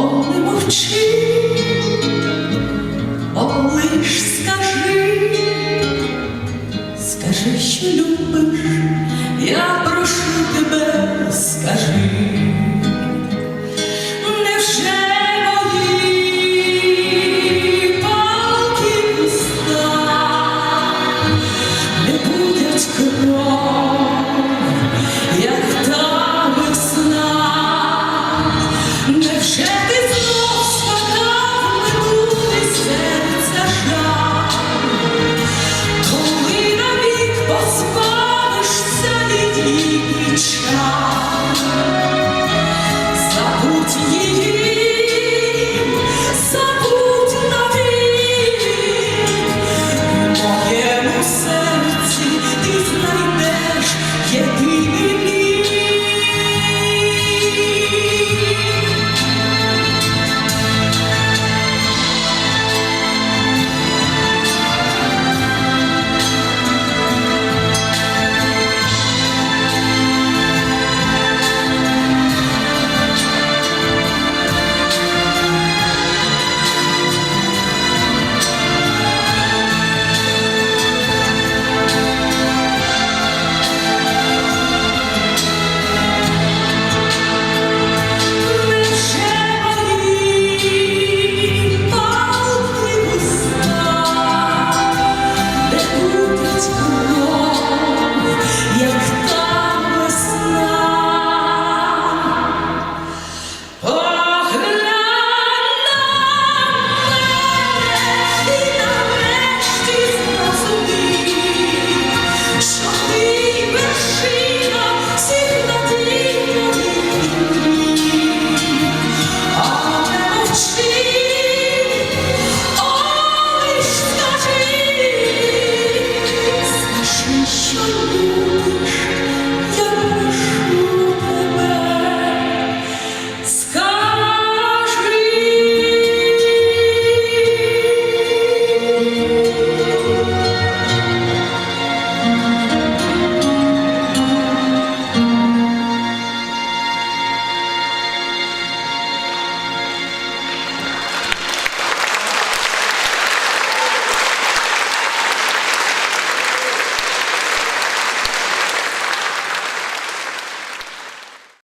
О, не мовчи, о, лиш скажи, Check this 是你。